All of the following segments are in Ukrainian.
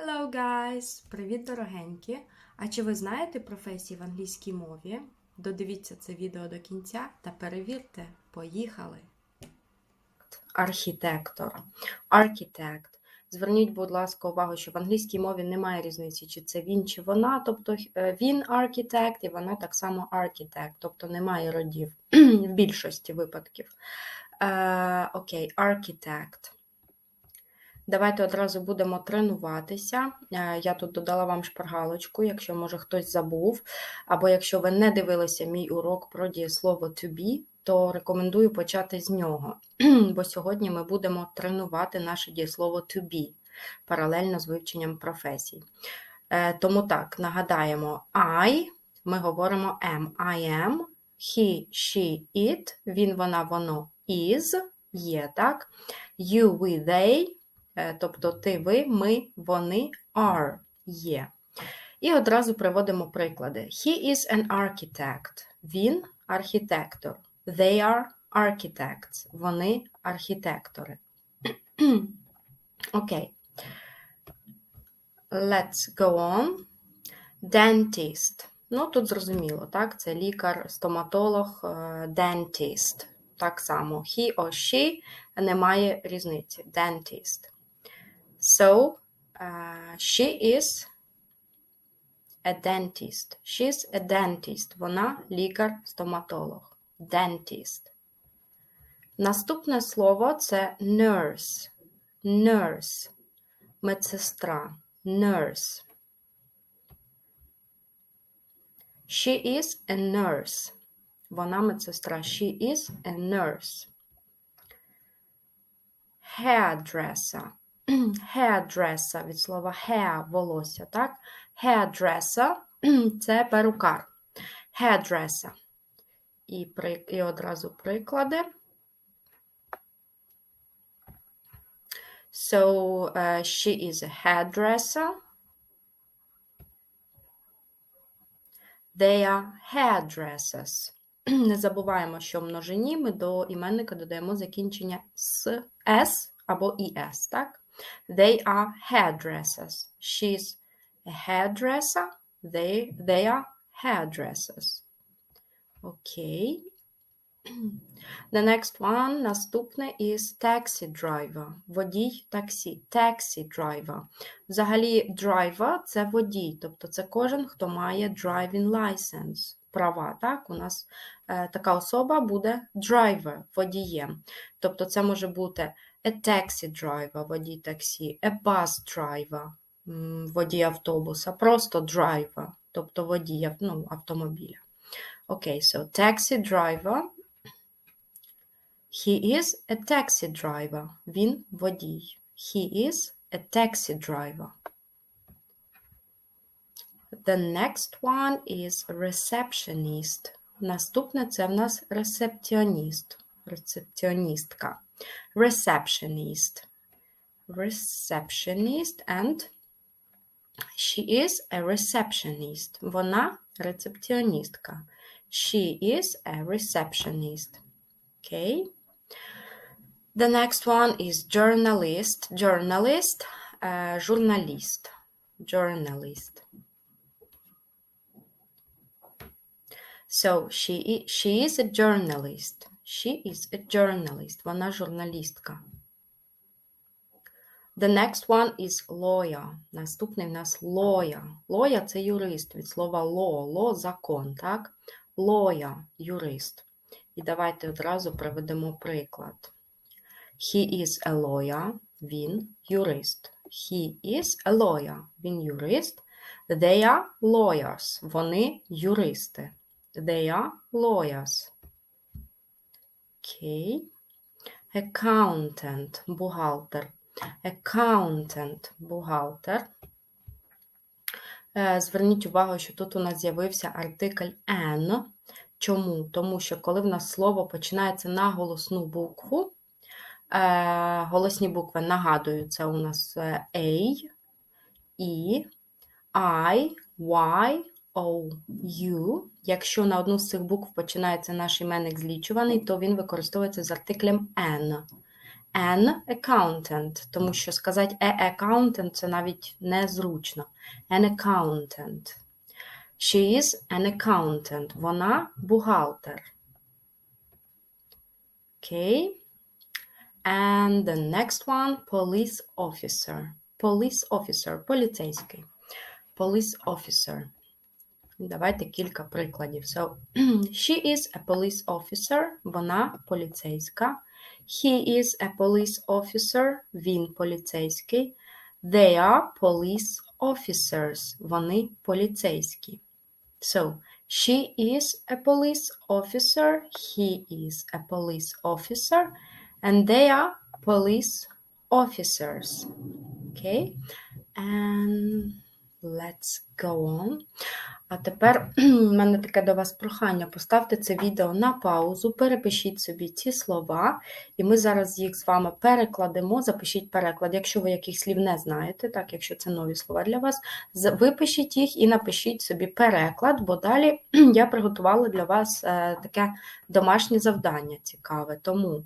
Hello, guys! Привіт, дорогенькі! А чи ви знаєте професії в англійській мові? Додивіться це відео до кінця та перевірте. Поїхали! Архітектор. Architect. Зверніть, будь ласка, увагу, що в англійській мові немає різниці, чи це він, чи вона. Тобто е, він архітект, і вона так само архітект, тобто немає родів в більшості випадків. Е, Окей, architect. Давайте одразу будемо тренуватися. Е, Я тут додала вам шпаргалочку, якщо, може, хтось забув, або якщо ви не дивилися мій урок про дієслово to be, то рекомендую почати з нього. Бо сьогодні ми будемо тренувати наше дієслово to be паралельно з вивченням професій. Е, Тому так, нагадаємо, I, ми говоримо am, I am, he, she, it, він, вона, воно, is, є, так? You, we, they, тобто ти, ви, ми, вони, are, є. І одразу приводимо приклади. He is an architect. Він архітектор. They are architects. Вони архітектори. Окей. Let's go on. Dentist. Ну, тут зрозуміло, так? Це лікар, стоматолог, е, dentist. Так само. He or she немає різниці. Dentist. So, uh, she is a dentist. She's a dentist. Вона лікар-стоматолог. Dentist. Наступне слово це nurse. Nurse. Медсестра. Nurse. She is a nurse. Вона медсестра. She is a nurse. Hairdresser. Hairdresser від слова hair – волосся, так? Hairdresser – це перукар. Hairdresser. І, при, і одразу приклади. So, uh, she is a hairdresser. They are hairdressers. Не забуваємо, що в множині ми до іменника додаємо закінчення с, с або es, так? They are hairdressers. She's a hairdresser. They, they are hairdressers. Okay. The next one, наступне is taxi driver. Водій таксі. Taxi driver. Взагалі, driver – це водій, тобто це кожен, хто має driving license. Права, так? У нас е, така особа буде driver, водієм. Тобто це може бути a taxi driver, водій таксі, a bus driver, водій автобуса, просто driver, тобто водій ну, автомобіля. Окей, okay, so taxi driver. He is a taxi driver. Він водій. He is a taxi driver. The next one is receptionist. Наступне це в нас ресепціоніст. Рецепціоністка. Receptionist. Receptionist and she is a receptionist. Вона рецепціоністка. She is a receptionist. Okay. The next one is journalist. Journalist, uh, журналіст. Journalist. So she, she is a journalist. She is a journalist. Вона журналістка. The next one is lawyer. Наступний в нас lawyer. Lawyer – це юрист від слова law. Law – закон, так? Lawyer – юрист. І давайте одразу приведемо приклад. He is a lawyer. Він юрист. He is a lawyer. Він юрист. They are lawyers. Вони юристи. They are lawyers. Окей. Accountant, бухгалтер. Accountant, бухгалтер. Зверніть увагу, що тут у нас з'явився артикль N. Чому? Тому що коли в нас слово починається на голосну букву, голосні букви нагадую, це у нас A, E, I, Y, O, U. Якщо на одну з цих букв починається наш іменник злічуваний, то він використовується з артиклем N. an accountant, тому що сказати a accountant це навіть незручно. An accountant. She is an accountant. Вона бухгалтер. Okay. And the next one police officer. Police officer, поліцейський. Police officer. Давайте кілька прикладів. So, she is a police officer. Вона поліцейська. He is a police officer. Він поліцейський. They are police officers. Вони поліцейські. So, she is a police officer. He is a police officer. And they are police officers. Okay? And let's go on. А тепер в мене таке до вас прохання. Поставте це відео на паузу, перепишіть собі ці слова, і ми зараз їх з вами перекладемо. Запишіть переклад. Якщо ви яких слів не знаєте, так, якщо це нові слова для вас, випишіть їх і напишіть собі переклад, бо далі я приготувала для вас е, таке домашнє завдання цікаве. Тому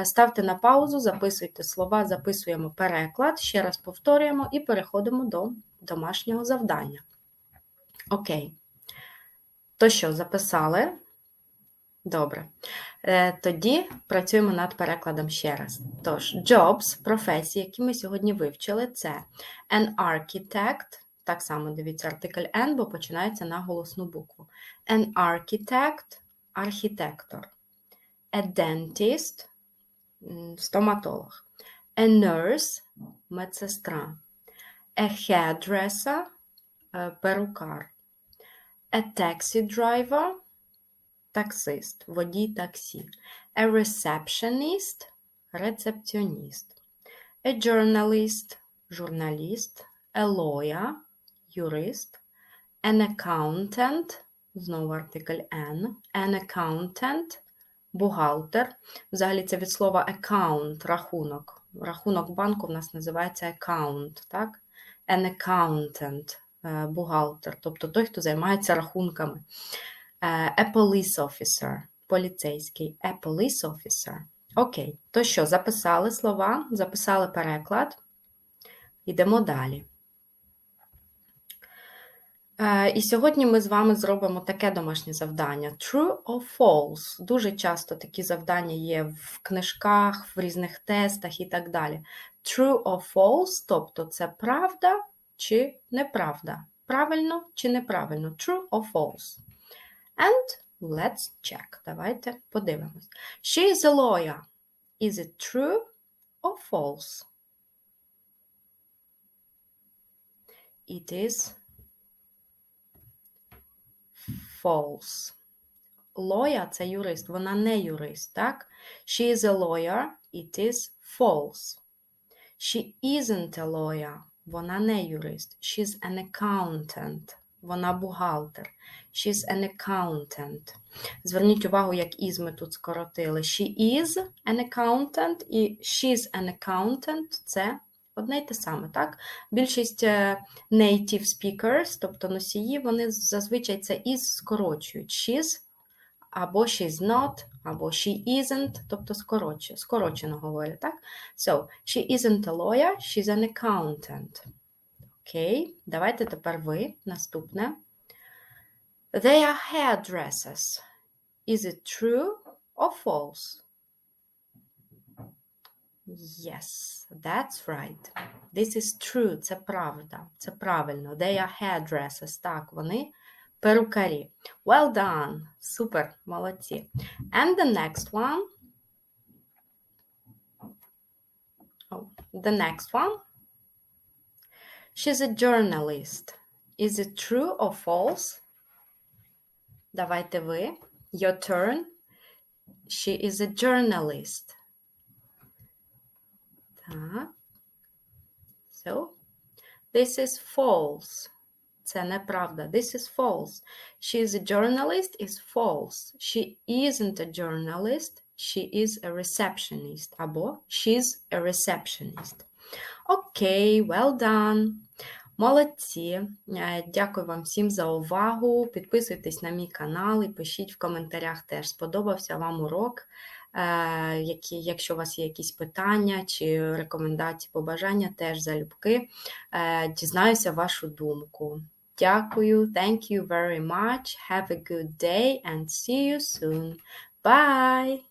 е, ставте на паузу, записуйте слова, записуємо переклад, ще раз повторюємо і переходимо до домашнього завдання. Окей. То що, записали? Добре. Е, Тоді працюємо над перекладом ще раз. Тож, jobs, професії, які ми сьогодні вивчили, це an architect, так само дивіться артикль N, бо починається на голосну букву. An architect – архітектор. A dentist – стоматолог. A nurse – медсестра. A hairdresser е, – перукар. A taxi driver – таксист, водій таксі. A receptionist – рецепціоніст. A journalist – журналіст. A lawyer – юрист. An accountant – знову артикль N. An accountant – бухгалтер. Взагалі це від слова account – рахунок. Рахунок банку в нас називається account, так? An accountant бухгалтер, тобто той, хто займається рахунками. Е, A police officer, поліцейський, a police officer. Окей, то що, записали слова, записали переклад. Йдемо далі. Е, І сьогодні ми з вами зробимо таке домашнє завдання: True or false. Дуже часто такі завдання є в книжках, в різних тестах і так далі. True or false, тобто це правда чи неправда. Правильно чи неправильно? True or false. And let's check. Давайте подивимось. She is a lawyer. Is it true or false? It is false. Lawyer – це юрист, вона не юрист, так? She is a lawyer. It is false. She isn't a lawyer. Вона не юрист. She's an accountant. Вона бухгалтер. She's an accountant. Зверніть увагу, як із ми тут скоротили. She is an accountant і she's an accountant – це одне й те саме, так? Більшість е, native speakers, тобто носії, вони зазвичай це is скорочують. She's або she's not, або she isn't, тобто скороче, скорочено говорять, так? So, she isn't a lawyer, she's an accountant. Окей, давайте тепер ви. Наступне. They are hairdressers. Is it true or false? Yes, that's right. This is true. Це правда. Це правильно. They are hairdressers. Так, вони перукарі. Well done. Супер, молодці. And the next one. Oh, the next one. She's a journalist. Is it true or false? Давайте ви. Your turn. She is a journalist. Так. So, this is false. Це неправда. This is false. She is a journalist is false. She isn't a journalist. She is a receptionist. Або she's a receptionist. Окей, well done. Молодці. Е, Дякую вам всім за увагу. Підписуйтесь на мій канал і пишіть в коментарях теж, сподобався вам урок. Е, які, якщо у вас є якісь питання чи рекомендації, побажання, теж залюбки е, дізнаюся вашу думку. Дякую, thank you very much. Have a good day and see you soon. Bye!